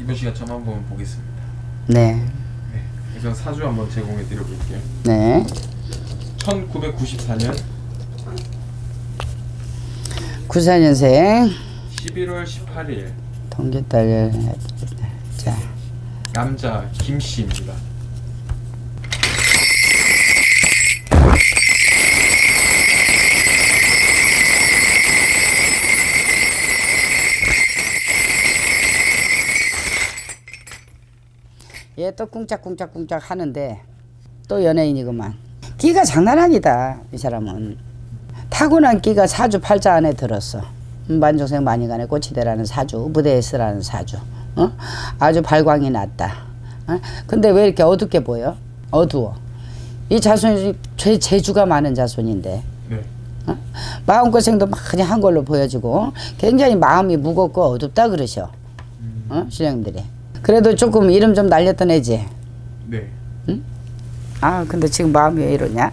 이번 시간 점 한번 보겠습니다. 네. 네. 우선 사주 한번 제공해 드려 볼게요. 네. 1994년 94년생 11월 18일 동기달 자. 남자 김 씨입니다. 얘 또 꿍짝꿍짝꿍짝 하는데 또 연예인이구만. 끼가 장난 아니다 이 사람은. 타고난 끼가 사주 팔자 안에 들었어. 음, 만종생 만이간에 꽃이 되라는 사주, 무대에 쓰라는 사주. 어? 아주 발광이 났다. 어? 근데 왜 이렇게 어둡게 보여? 어두워. 이 자손이 제 재주가 많은 자손인데 네. 어? 마음고생도 많이 한 걸로 보여지고 굉장히 마음이 무겁고 어둡다 그러셔. 어? 신령들이. 그래도 조금 이름 좀 날렸던 애지. 네. 아 근데 지금 마음이 왜 이러냐?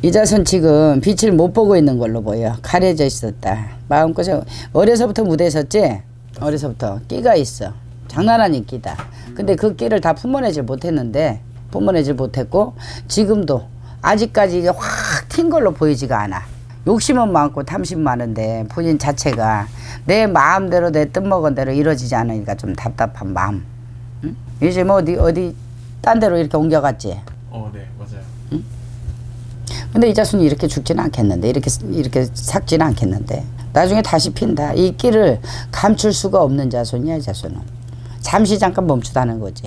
이 자손 지금 빛을 못 보고 있는 걸로 보여. 가려져 있었다. 마음고생 어려서부터 무대에 섰지? 어려서부터 끼가 있어. 장난 아닌 끼다. 근데 그 끼를 다 품어내질 못했는데 품어내질 못했고 지금도 아직까지 이게 확 튄 걸로 보이지가 않아. 욕심은 많고 탐심 많은데 본인 자체가 내 마음대로 내 뜻먹은 대로 이루어지지 않으니까 좀 답답한 마음. 응? 이제 뭐 어디 어디 딴 데로 이렇게 옮겨갔지. 어, 네, 맞아요. 근데 이 자손이 이렇게 죽지는 않겠는데 이렇게 이렇게 삭지는 않겠는데 나중에 다시 핀다. 이 끼를 감출 수가 없는 자손이야 이 자손은. 잠시 잠깐 멈추다는 거지.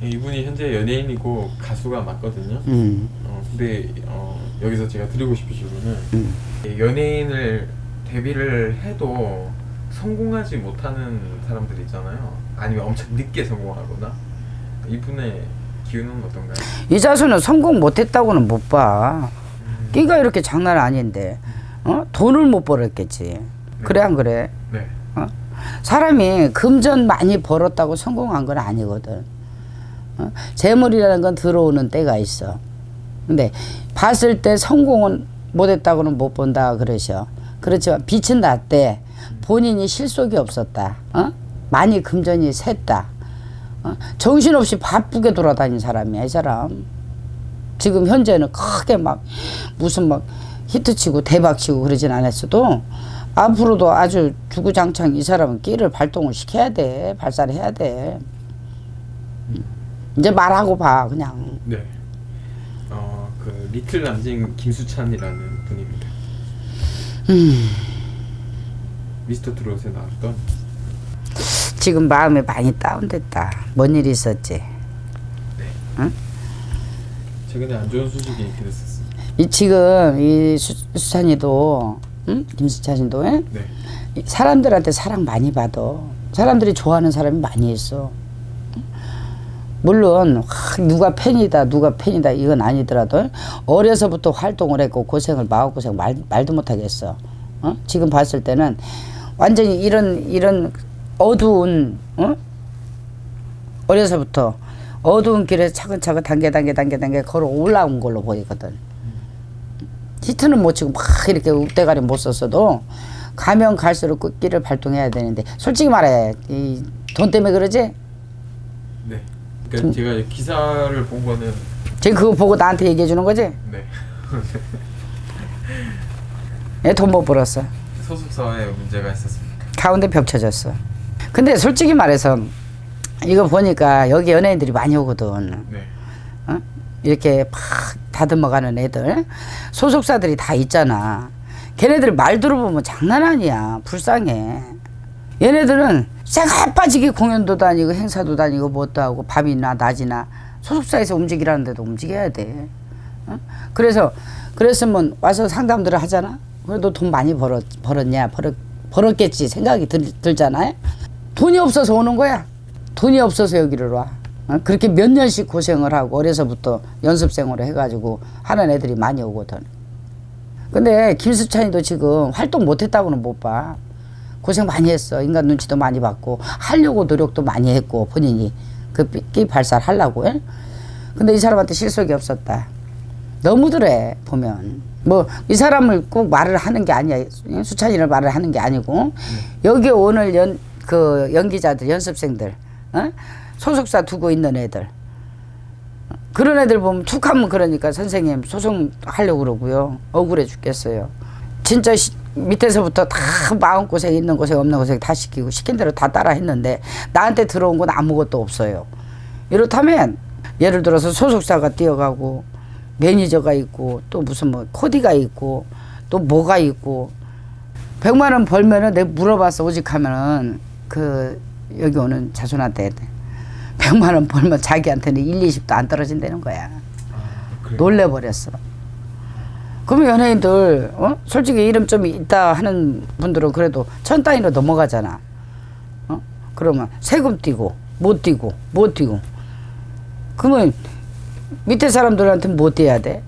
네, 이분이 현재 연예인이고 가수가 맞거든요. 음. 어, 근데 어, 여기서 제가 드리고 싶은 질문은 음. 예, 연예인을 데뷔를 해도 성공하지 못하는 사람들 있잖아요. 아니면 엄청 늦게 성공하거나 이분의 기운은 어떤가요? 이 자손은 성공 못했다고는 못 봐. 끼가 이렇게 장난 아닌데, 어? 돈을 못 벌었겠지. 그래 안 그래? 네. 어? 사람이 금전 많이 벌었다고 성공한 건 아니거든. 어? 재물이라는 건 들어오는 때가 있어. 근데 봤을 때 성공은 못했다고는 못 본다 그러셔. 그렇지만 빛은 났대. 본인이 실속이 없었다. 어? 많이 금전이 샜다. 어? 정신없이 바쁘게 돌아다닌 사람이야, 이 사람. 지금 현재는 크게 막 무슨 막 히트치고 대박치고 그러진 않았어도 앞으로도 아주 주구장창 이 사람은 끼를 발동을 시켜야 돼. 발사를 해야 돼. 음. 이제 말하고 봐, 그냥. 네. 어, 그 리틀 남진 김수찬이라는 분입니다. 미스터 트롯에 나왔던 지금 마음이 많이 다운됐다. 뭔 일이 있었지? 최근에 안 좋은 소식이 있긴 했었습니다. 이 지금 이 수, 수찬이도 응? 김수찬이도 예? 네. 이 사람들한테 사랑 많이 받아. 사람들이 좋아하는 사람이 많이 있어. 물론 확 누가 팬이다 누가 팬이다 이건 아니더라도 어려서부터 활동을 했고 고생을 마음고생 말, 말도 못하겠어 어? 지금 봤을 때는 완전히 이런 이런 어두운 어? 어려서부터 어두운 길에 차근차근 단계 단계 단계 단계 걸어 올라온 걸로 보이거든 히트는 못 치고 막 이렇게 읍대가리 못 썼어도 가면 갈수록 끝길을 발동해야 되는데 솔직히 말해 이 돈 때문에 그러지 네. 그러니까 제가 이 기사를 본 거는 지금 그거 보고 나한테 얘기해 주는 거지? 네. 얘 돈못 벌었어. 소속사에 문제가 있었습니다. 가운데 벽 쳐졌어. 근데 솔직히 말해서 이거 보니까 여기 연예인들이 많이 오거든. 네. 어? 이렇게 팍 다듬어가는 애들 소속사들이 다 있잖아. 걔네들 말 들어보면 장난 아니야. 불쌍해. 얘네들은 쌩 빠지게 공연도 다니고 행사도 다니고 뭣도 하고 밤이나 낮이나 소속사에서 움직이라는 데도 움직여야 돼. 어? 그래서 그랬으면 와서 상담들을 하잖아. 그래도 돈 많이 벌었, 벌었냐 벌었, 벌었겠지 생각이 들, 들잖아요. 돈이 없어서 오는 거야. 돈이 없어서 여기를 와. 어? 그렇게 몇 년씩 고생을 하고 어려서부터 연습생으로 해가지고 하는 애들이 많이 오거든. 근데 김수찬이도 지금 활동 못했다고는 못 봐. 고생 많이 했어. 인간 눈치도 많이 받고 하려고 노력도 많이 했고 본인이 그 끼 발사를 하려고. 예? 근데 이 사람한테 실속이 없었다. 너무들 해 보면 뭐 이 사람을 꼭 말을 하는 게 아니야 수찬이를 말을 하는 게 아니고 여기 오늘 연 그 연기자들 연습생들 어? 소속사 두고 있는 애들 그런 애들 보면 툭하면 그러니까 선생님 소송 하려고 그러고요 억울해 죽겠어요 진짜 시- 밑에서부터 다 마음고생 있는 고생 없는 고생 다 시키고 시킨 대로 다 따라 했는데 나한테 들어온 건 아무것도 없어요. 이렇다면 예를 들어서 소속사가 뛰어가고 매니저가 있고 또 무슨 뭐 코디가 있고 또 뭐가 있고 백만 원 벌면은 내가 물어봤어 오직 하면은. 그 여기 오는 자손한테 백만 원 벌면 자기한테는 1, 20도 안 떨어진다는 거야. 아. 놀래버렸어 그러면 연예인들 어? 솔직히 이름 좀 있다 하는 분들은 그래도 천 단위로 넘어가잖아. 어? 그러면 세금 띄고 못 띄고 못 띄고. 그러면 밑에 사람들한테 못 띄어야 돼?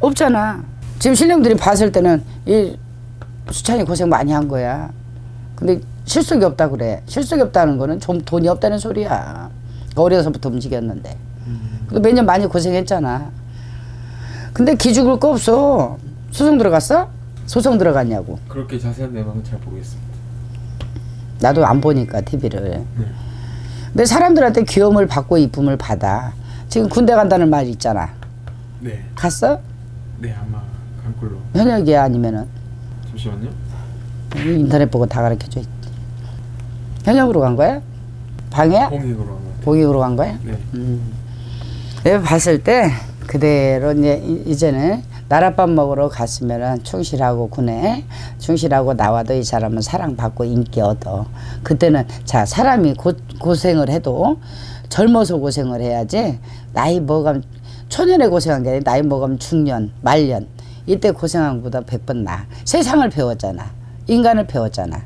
없잖아. 지금 신령들이 봤을 때는 이 수찬이 고생 많이 한 거야. 근데 실속이 없다 그래. 실속이 없다는 거는 좀 돈이 없다는 소리야. 어려서부터 움직였는데. 근데 매년 많이 고생했잖아 근데 기죽을 거 없어 소송 들어갔어? 소송 들어갔냐고 그렇게 자세한 내용은 잘 모르겠습니다. 나도 안 보니까 TV를. 네. 근데 사람들한테 귀여움을 받고 이쁨을 받아. 지금 군대 간다는 말 있잖아. 네. 갔어? 네 아마 간 걸로. 현역이야 아니면은 잠시만요. 인터넷 보고 다 가르쳐 줘. 현역으로 간 거야? 방해야? 홍익으로 한것 같아요. 복익으로 간 거야? 네. 음. 내가 봤을 때 그대로 이제 이- 이제는 나랏밥 먹으러 갔으면은 충실하고 군에 충실하고 나와도 이 사람은 사랑받고 인기 얻어. 그때는 자 사람이 고, 고생을 해도 젊어서 고생을 해야지 나이 먹으면 초년에 고생한 게 아니라 나이 먹으면 중년 말년 이때 고생한 것보다 백번 나. 세상을 배웠잖아. 인간을 배웠잖아.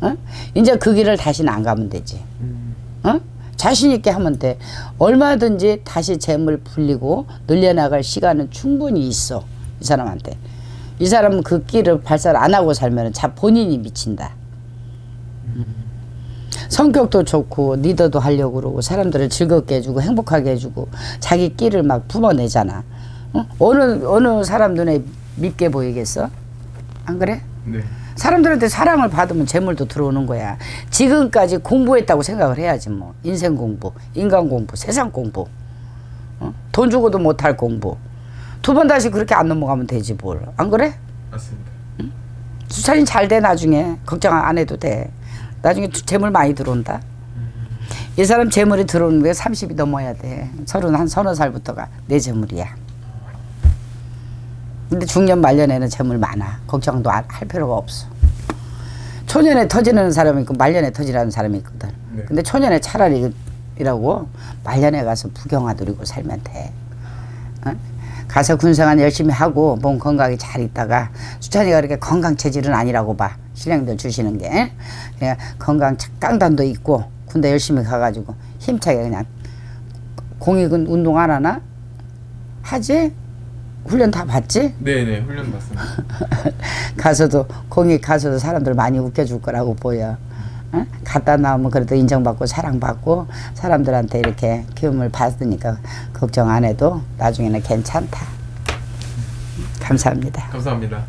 어? 이제 그 길을 다시는 안 가면 되지. 음, 어? 자신 있게 하면 돼. 얼마든지 다시 재물 불리고 늘려나갈 시간은 충분히 있어. 이 사람한테. 이 사람은 그 길을 발설 안 하고 살면 자 본인이 미친다. 성격도 좋고 리더도 하려고 그러고 사람들을 즐겁게 해주고 행복하게 해주고 자기 끼를 막 뿜어내잖아. 어? 어느 어느 사람 눈에 밉게 보이겠어? 안 그래? 네. 사람들한테 사랑을 받으면 재물도 들어오는 거야. 지금까지 공부했다고 생각을 해야지 뭐. 인생 공부, 인간 공부, 세상 공부. 어? 돈 주고도 못할 공부. 두 번 다시 그렇게 안 넘어가면 되지 뭘. 안 그래? 맞습니다. 수찬이 잘 돼 나중에. 걱정 안 해도 돼. 나중에 두- 재물 많이 들어온다. 이 사람 재물이 들어오는 게 30이 넘어야 돼. 서른 한 서너 살부터가 내 재물이야. 근데 중년 말년에는 재물 많아. 걱정도 안- 할 필요가 없어. 초년에 터지는 사람이 있고 말년에 터지라는 사람이 있거든. 네. 근데 초년에 차라리 이라고 말년에 가서 부경화 누리고 살면 돼. 어? 가서 군생활 열심히 하고 몸 건강히 잘 있다가 수찬이가 그렇게 건강 체질은 아니라고 봐. 신령들 주시는 게. 그냥 건강 차- 깡단도 있고 군대 열심히 가가지고 힘차게 그냥 공익은 운동 안 하나? 하지? 훈련 다 받지? 네네 훈련 받습니다. 가서도 공익 가서도 사람들 많이 웃겨줄 거라고 보여. 어? 갔다 나오면 그래도 인정받고 사랑받고 사람들한테 이렇게 기움을 받으니까 걱정 안 해도 나중에는 괜찮다. 감사합니다. 감사합니다.